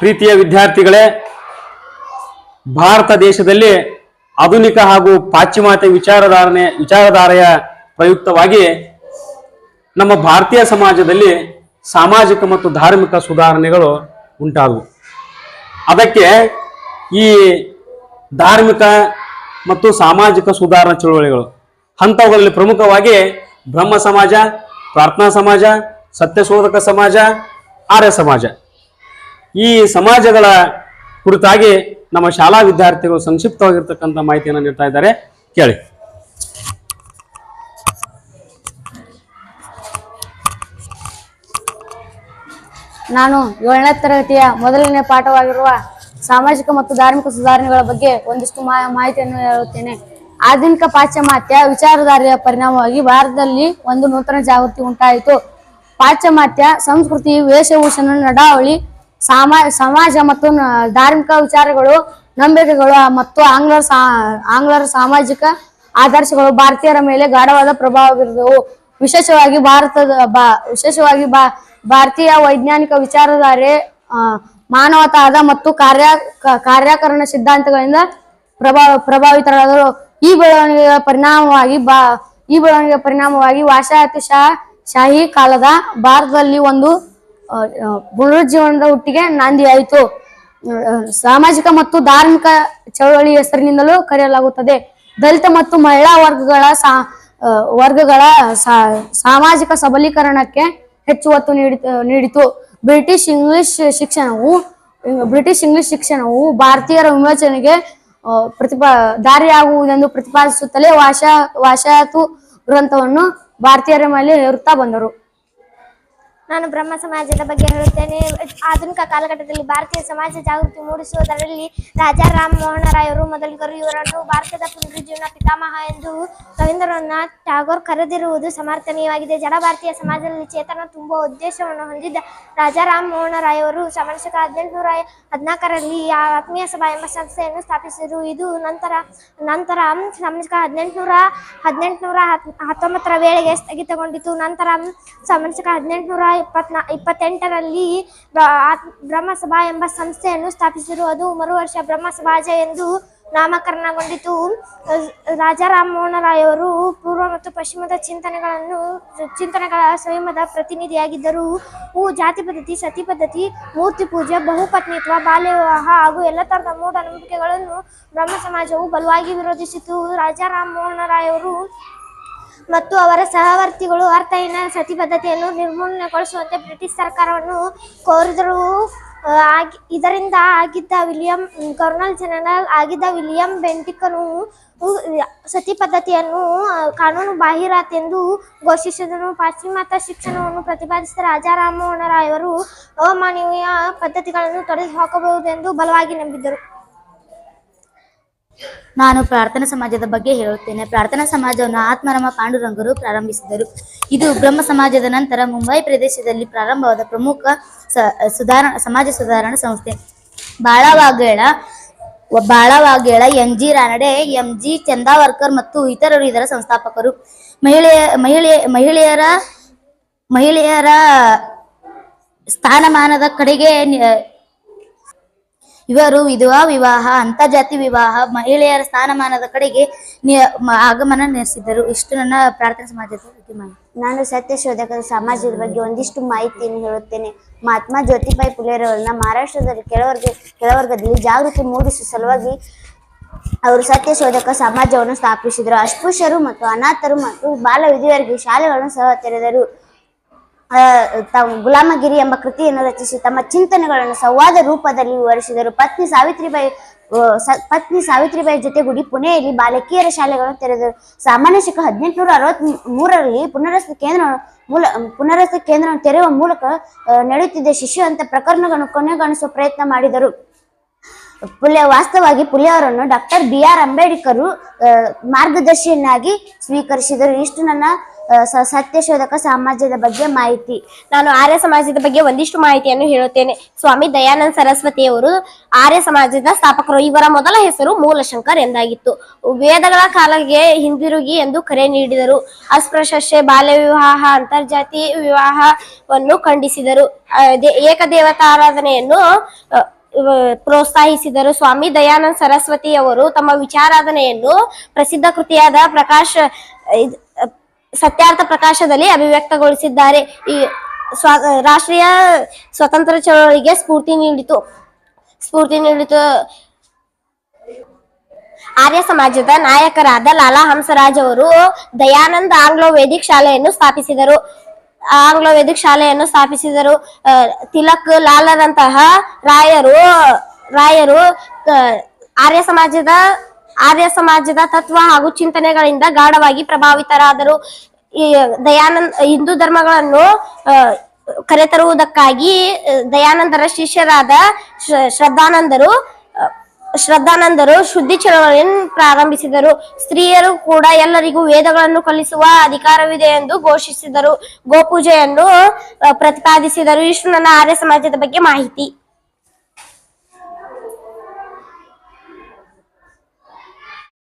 ಪ್ರೀತಿಯ ವಿದ್ಯಾರ್ಥಿಗಳೇ, ಭಾರತ ದೇಶದಲ್ಲಿ ಆಧುನಿಕ ಹಾಗೂ ಪಾಶ್ಚಿಮಾತ್ಯ ವಿಚಾರಧಾರಣೆ, ವಿಚಾರಧಾರೆಯ ಪ್ರಯುಕ್ತವಾಗಿ ನಮ್ಮ ಭಾರತೀಯ ಸಮಾಜದಲ್ಲಿ ಸಾಮಾಜಿಕ ಮತ್ತು ಧಾರ್ಮಿಕ ಸುಧಾರಣೆಗಳು ಉಂಟಾದವು. ಅದಕ್ಕೆ ಈ ಧಾರ್ಮಿಕ ಮತ್ತು ಸಾಮಾಜಿಕ ಸುಧಾರಣಾ ಚಳುವಳಿಗಳು, ಅಂಥವುಗಳಲ್ಲಿ ಪ್ರಮುಖವಾಗಿ ಬ್ರಹ್ಮ ಸಮಾಜ, ಪ್ರಾರ್ಥನಾ ಸಮಾಜ, ಸತ್ಯಶೋಧಕ ಸಮಾಜ, ಆರ್ಯ ಸಮಾಜ. ಈ ಸಮಾಜಗಳ ಕುರಿತಾಗಿ ನಮ್ಮ ಶಾಲಾ ವಿದ್ಯಾರ್ಥಿಗಳು ಸಂಕ್ಷಿಪ್ತವಾಗಿರ್ತಕ್ಕಂಥ ಮಾಹಿತಿಯನ್ನು ನೀಡ್ತಾ ಇದ್ದಾರೆ. ಕೇಳಿ. ನಾನು ಏಳನೇ ತರಗತಿಯ ಮೊದಲನೇ ಪಾಠವಾಗಿರುವ ಸಾಮಾಜಿಕ ಮತ್ತು ಧಾರ್ಮಿಕ ಸುಧಾರಣೆಗಳ ಬಗ್ಗೆ ಒಂದಿಷ್ಟು ಮಾಹಿತಿಯನ್ನು ಹೇಳುತ್ತೇನೆ. ಆಧುನಿಕ ಪಾಶ್ಚಿಮಾತ್ಯ ವಿಚಾರಧಾರೆಯ ಪರಿಣಾಮವಾಗಿ ಭಾರತದಲ್ಲಿ ಒಂದು ನೂತನ ಜಾಗೃತಿ ಉಂಟಾಯಿತು. ಪಾಶ್ಚಿಮಾತ್ಯ ಸಂಸ್ಕೃತಿ, ವೇಷಭೂಷಣ, ನಡಾವಳಿ ಸಾಮ ಸಮಾಜ ಮತ್ತು ಧಾರ್ಮಿಕ ವಿಚಾರಗಳು ನಂಬಿಕೆಗಳು ಮತ್ತು ಆಂಗ್ಲರ ಆಂಗ್ಲರ ಸಾಮಾಜಿಕ ಆದರ್ಶಗಳು ಭಾರತೀಯರ ಮೇಲೆ ಗಾಢವಾದ ಪ್ರಭಾವ ಬೀರಿದವು. ವಿಶೇಷವಾಗಿ ಭಾರತದ ವಿಶೇಷವಾಗಿ ಭಾರತೀಯ ವೈಜ್ಞಾನಿಕ ವಿಚಾರಧಾರೆ ಆ, ಮಾನವತಾವಾದ ಮತ್ತು ಕಾರ್ಯ ಕಾರ್ಯಕರಣ ಸಿದ್ಧಾಂತಗಳಿಂದ ಪ್ರಭಾವ ಪ್ರಭಾವಿತರಾದರು. ಈ ಬೆಳವಣಿಗೆಯ ಪರಿಣಾಮವಾಗಿ ಬಾ ಈ ಬೆಳವಣಿಗೆಯ ಪರಿಣಾಮವಾಗಿ ವಾಶಾಹತಿ ಶಾಹಿ ಕಾಲದ ಭಾರತದಲ್ಲಿ ಒಂದು ಪುನರುಜ್ಜೀವನದ ಹುಟ್ಟಿಗೆ ನಾಂದಿಯಾಯಿತು ಸಾಮಾಜಿಕ ಮತ್ತು ಧಾರ್ಮಿಕ ಚಳವಳಿ ಹೆಸರಿನಿಂದಲೂ ಕರೆಯಲಾಗುತ್ತದೆ. ದಲಿತ ಮತ್ತು ಮಹಿಳಾ ವರ್ಗಗಳ ಸಾ ವರ್ಗಗಳ ಸಾಮಾಜಿಕ ಸಬಲೀಕರಣಕ್ಕೆ ಹೆಚ್ಚು ಒತ್ತು ನೀಡಿ ನೀಡಿತು. ಬ್ರಿಟಿಷ್ ಇಂಗ್ಲಿಷ್ ಶಿಕ್ಷಣವು, ಬ್ರಿಟಿಷ್ ಇಂಗ್ಲಿಷ್ ಶಿಕ್ಷಣವು ಭಾರತೀಯರ ವಿಮೋಚನೆಗೆ ಪ್ರತಿಪಾ ದಾರಿಯಾಗುವುದೆಂದು ಪ್ರತಿಪಾದಿಸುತ್ತಲೇ ವಾಶಾ ವಾಶಾತು ಗ್ರಂಥವನ್ನು ಭಾರತೀಯರ ಮೇಲೆ ಹೇರುತ್ತಾ ಬಂದರು. ನಾನು ಬ್ರಹ್ಮ ಸಮಾಜದ ಬಗ್ಗೆ ಹೇಳುತ್ತೇನೆ. ಆಧುನಿಕ ಕಾಲಘಟ್ಟದಲ್ಲಿ ಭಾರತೀಯ ಸಮಾಜ ಜಾಗೃತಿ ಮೂಡಿಸುವುದರಲ್ಲಿ ರಾಜಾ ರಾಮ್ ಮೋಹನ ರಾಯರು ಮೊದಲಿಗರು ಇವರನ್ನು ಭಾರತದ ಪುನರುಜ್ಜೀವನ ಪಿತಾಮಹ ಎಂದು ರವೀಂದ್ರನಾಥ್ ಟ್ಯಾಗೋರ್ ಕರೆದಿರುವುದು ಸಮರ್ಥನೀಯವಾಗಿದೆ. ಜಡ ಭಾರತೀಯ ಸಮಾಜದಲ್ಲಿ ಚೇತನ ತುಂಬುವ ಉದ್ದೇಶವನ್ನು ಹೊಂದಿದ್ದ ರಾಜಾ ರಾಮ್ ಮೋಹನ ರಾಯವರು ಸಮಾಜಕ ಹದಿನೆಂಟುನೂರ ಹದಿನಾಲ್ಕರಲ್ಲಿ ಆತ್ಮೀಯ ಸಭಾ ಎಂಬ ಸಂಸ್ಥೆಯನ್ನು ಸ್ಥಾಪಿಸಿದರು. ಇದು ನಂತರ ನಂತರ ಸಮಾಜಕ ಹದಿನೆಂಟುನೂರ ಹದಿನೆಂಟುನೂರ ಹತ್ತೊಂಬತ್ತರ ವೇಳೆಗೆ ಸ್ಥಗಿತಗೊಂಡಿತು. ನಂತರ ಸಮಾಜಕ ಹದಿನೆಂಟುನೂರ ಇಪ್ಪತ್ನಾ ಇಪ್ಪತ್ತೆಂಟರಲ್ಲಿ ಬ್ರಹ್ಮಸಭಾ ಎಂಬ ಸಂಸ್ಥೆಯನ್ನು ಸ್ಥಾಪಿಸಿದರು. ಅದು ಮರು ವರ್ಷ ಬ್ರಹ್ಮ ಸಮಾಜ ಎಂದು ನಾಮಕರಣಗೊಂಡಿತು. ರಾಜಾ ರಾಮಮೋಹನ ರಾಯವರು ಪೂರ್ವ ಮತ್ತು ಪಶ್ಚಿಮದ ಚಿಂತನೆಗಳನ್ನು ಚಿಂತನೆಗಳ ಸಂಯಮದ ಪ್ರತಿನಿಧಿಯಾಗಿದ್ದರು. ಹೂ, ಜಾತಿ ಪದ್ಧತಿ, ಸತಿ ಪದ್ಧತಿ, ಮೂರ್ತಿ ಪೂಜೆ, ಬಹುಪತ್ನಿತ್ವ, ಬಾಲ್ಯ ವಿವಾಹ ಹಾಗೂ ಎಲ್ಲ ತರಹದ ಮೂಢನಂಬಿಕೆಗಳನ್ನು ಬ್ರಹ್ಮ ಸಮಾಜವು ಬಲವಾಗಿ ವಿರೋಧಿಸಿತು. ರಾಜಾ ರಾಮಮೋಹನ ರಾಯವರು ಮತ್ತು ಅವರ ಸಹವರ್ತಿಗಳು ಅರ್ಥಹೀನ ಸತಿ ಪದ್ಧತಿಯನ್ನು ನಿರ್ಮೂಲನೆಗೊಳಿಸುವಂತೆ ಬ್ರಿಟಿಷ್ ಸರ್ಕಾರವನ್ನು ಕೋರಿದರು ಆಗಿ- ಇದರಿಂದ ಆಗಿದ್ದ ವಿಲಿಯಂ ಗವರ್ನರ್ ಜನರಲ್ ಆಗಿದ್ದ ವಿಲಿಯಂ ಬೆಂಟಿಕನು ಸತಿ ಪದ್ಧತಿಯನ್ನು ಕಾನೂನು ಬಾಹಿರಾತೆಂದು ಘೋಷಿಸಿದನು. ಪಾಶ್ಚಿಮಾತ್ಯ ಶಿಕ್ಷಣವನ್ನು ಪ್ರತಿಪಾದಿಸಿದ ರಾಜಾ ರಾಮಮೋಹನ ರಾಯವರು ಅವಮಾನವೀಯ ಪದ್ಧತಿಗಳನ್ನು ತೊಡೆದು ಹಾಕಬಹುದೆಂದು ಬಲವಾಗಿ ನಂಬಿದ್ದರು. ನಾನು ಪ್ರಾರ್ಥನಾ ಸಮಾಜದ ಬಗ್ಗೆ ಹೇಳುತ್ತೇನೆ. ಪ್ರಾರ್ಥನಾ ಸಮಾಜವನ್ನು ಆತ್ಮರಮ ಪಾಂಡುರಂಗರು ಪ್ರಾರಂಭಿಸಿದರು. ಇದು ಬ್ರಹ್ಮ ಸಮಾಜದ ನಂತರ ಮುಂಬೈ ಪ್ರದೇಶದಲ್ಲಿ ಪ್ರಾರಂಭವಾದ ಪ್ರಮುಖ ಸ- ಸುಧಾರ ಸಮಾಜ ಸುಧಾರಣಾ ಸಂಸ್ಥೆ. ಬಾಳವಾಗೇಳ ಬಾಳವಾಗೇಳ M G Ranade, M G Chandavarkar ಮತ್ತು ಇತರರು ಇದರ ಸಂಸ್ಥಾಪಕರು. ಮಹಿಳೆಯ ಮಹಿಳೆ, ಮಹಿಳೆಯರ ಮಹಿಳೆಯರ ಸ್ಥಾನಮಾನದ ಕಡೆಗೆ ಇವರು ವಿಧವಾ ವಿವಾಹ, ಅಂತರ್ಜಾತಿ ವಿವಾಹ, ಮಹಿಳೆಯರ ಸ್ಥಾನಮಾನದ ಕಡೆಗೆ ಆಗಮನ ನಡೆಸಿದರು. ಇಷ್ಟು ನನ್ನ ಪ್ರಾರ್ಥನಾ ಸಮಾಜದ ಬಗ್ಗೆ ಮಾಹಿತಿ. ನಾನು ಸಮಾಜದ ಬಗ್ಗೆ ಒಂದಿಷ್ಟು ಮಾಹಿತಿಯನ್ನು ಹೇಳುತ್ತೇನೆ. ಮಹಾತ್ಮ ಜ್ಯೋತಿಬಾಯಿ ಪುಲೆರವರನ್ನ ಮಹಾರಾಷ್ಟ್ರದಲ್ಲಿ ಕೆಲವರ್ಗ, ಕೆಲವರ್ಗದಲ್ಲಿ ಜಾಗೃತಿ ಮೂಡಿಸುವ ಸಲುವಾಗಿ ಅವರು ಸತ್ಯಶೋಧಕ ಸಮಾಜವನ್ನು ಸ್ಥಾಪಿಸಿದರು. ಅಸ್ಪೃಶ್ಯರು ಮತ್ತು ಅನಾಥರು ಮತ್ತು ಬಾಲ ವಿಧಿಯರಿಗೆ ಶಾಲೆಗಳನ್ನು ಸಹ ತೆರೆದರು. ತಾವು ಗುಲಾಮಗಿರಿ ಎಂಬ ಕೃತಿಯನ್ನು ರಚಿಸಿ ತಮ್ಮ ಚಿಂತನೆಗಳನ್ನು ಸಂವಾದ ರೂಪದಲ್ಲಿ ವಿವರಿಸಿದರು. ಪತ್ನಿ ಸಾವಿತ್ರಿಬಾಯಿ ಪತ್ನಿ ಸಾವಿತ್ರಿಬಾಯಿ ಜೊತೆಗೂಡಿ ಪುಣೆಯಲ್ಲಿ ಬಾಲಕಿಯರ ಶಾಲೆಗಳನ್ನು ತೆರೆದರು. ಸಾಮಾನ್ಯ ಶಿಕ್ಷ ಹದಿನೆಂಟುನೂರ ಅರವತ್ ಮೂರರಲ್ಲಿ ಪುನರ್ವಸತಿ ಕೇಂದ್ರ ಮೂಲ, ಪುನರ್ವಸತಿ ಕೇಂದ್ರವನ್ನು ತೆರೆಯುವ ಮೂಲಕ ನಡೆಯುತ್ತಿದ್ದ ಶಿಶು ಅಂತ ಪ್ರಕರಣಗಳನ್ನು ಕೊನೆಗಾಣಿಸುವ ಪ್ರಯತ್ನ ಮಾಡಿದರು. ಪುಲ್ಯ, ವಾಸ್ತವವಾಗಿ ಪುಲ್ಯ ಅವರನ್ನು ಡಾಕ್ಟರ್ ಬಿ ಆರ್ ಅಂಬೇಡ್ಕರ್ ಮಾರ್ಗದರ್ಶಿಯನ್ನಾಗಿ ಸ್ವೀಕರಿಸಿದರು. ಇಷ್ಟು ನನ್ನ ಸತ್ಯಶೋಧಕ ಸಮಾಜದ ಬಗ್ಗೆ ಮಾಹಿತಿ. ನಾನು ಆರ್ಯ ಸಮಾಜದ ಬಗ್ಗೆ ಒಂದಿಷ್ಟು ಮಾಹಿತಿಯನ್ನು ಹೇಳುತ್ತೇನೆ. ಸ್ವಾಮಿ ದಯಾನಂದ ಸರಸ್ವತಿಯವರು ಆರ್ಯ ಸಮಾಜದ ಸ್ಥಾಪಕರು. ಇವರ ಮೊದಲ ಹೆಸರು ಮೂಲಶಂಕರ್ ಎಂದಾಗಿತ್ತು. ವೇದಗಳ ಕಾಲಕ್ಕೆ ಹಿಂದಿರುಗಿ ಎಂದು ಕರೆ ನೀಡಿದರು. ಅಸ್ಪೃಶ್ಯ ಬಾಲ್ಯ ವಿವಾಹ, ಅಂತರ್ಜಾತಿ ವಿವಾಹವನ್ನು ಖಂಡಿಸಿದರು. ಏಕದೇವತಾರಾಧನೆಯನ್ನು ಪ್ರೋತ್ಸಾಹಿಸಿದರು. ಸ್ವಾಮಿ ದಯಾನಂದ ಸರಸ್ವತಿಯವರು ತಮ್ಮ ವಿಚಾರಾಧನೆಯನ್ನು ಪ್ರಸಿದ್ಧ ಕೃತಿಯಾದ ಪ್ರಕಾಶ ಸತ್ಯಾರ್ಥ ಪ್ರಕಾಶದಲ್ಲಿ ಅಭಿವ್ಯಕ್ತಗೊಳಿಸಿದ್ದಾರೆ. ಈ ಸ್ವಾ, ರಾಷ್ಟ್ರೀಯ ಸ್ವತಂತ್ರ ಚಳವಳಿಗೆ ಸ್ಫೂರ್ತಿ ನೀಡಿತು. ಸ್ಫೂರ್ತಿ ನೀಡಿತು. ಆರ್ಯ ಸಮಾಜದ ನಾಯಕರಾದ ಲಾಲಾ ಹಂಸರಾಜ್ ಅವರು ದಯಾನಂದ ಆಂಗ್ಲೋ ವೇದಿಕ್ ಶಾಲೆಯನ್ನು ಸ್ಥಾಪಿಸಿದರು. ಆಂಗ್ಲೋ ವೇದಿಕ್ ಶಾಲೆಯನ್ನು ಸ್ಥಾಪಿಸಿದರು. ತಿಲಕ್ ಲಾಲರಂತಹ ರಾಯರು ರಾಯರು ಆರ್ಯ ಸಮಾಜದ ಆರ್ಯ ಸಮಾಜದ ತತ್ವ ಹಾಗೂ ಚಿಂತನೆಗಳಿಂದ ಗಾಢವಾಗಿ ಪ್ರಭಾವಿತರಾದರು. ದಯಾನಂದ, ಹಿಂದೂ ಧರ್ಮಗಳನ್ನು ಕರೆತರುವುದಕ್ಕಾಗಿ ದಯಾನಂದರ ಶಿಷ್ಯರಾದ ಶ್ರ- ಶ್ರದ್ಧಾನಂದರು ಶ್ರದ್ಧಾನಂದರು ಶುದ್ಧಿ ಚಳವಳಿಯನ್ನು ಪ್ರಾರಂಭಿಸಿದರು. ಸ್ತ್ರೀಯರು ಕೂಡ ಎಲ್ಲರಿಗೂ ವೇದಗಳನ್ನು ಕಲಿಸುವ ಅಧಿಕಾರವಿದೆ ಎಂದು ಘೋಷಿಸಿದರು. ಗೋಪೂಜೆಯನ್ನು ಪ್ರತಿಪಾದಿಸಿದರು. ಇಷ್ಟು ನನ್ನ ಆರ್ಯ ಸಮಾಜದ ಬಗ್ಗೆ ಮಾಹಿತಿ.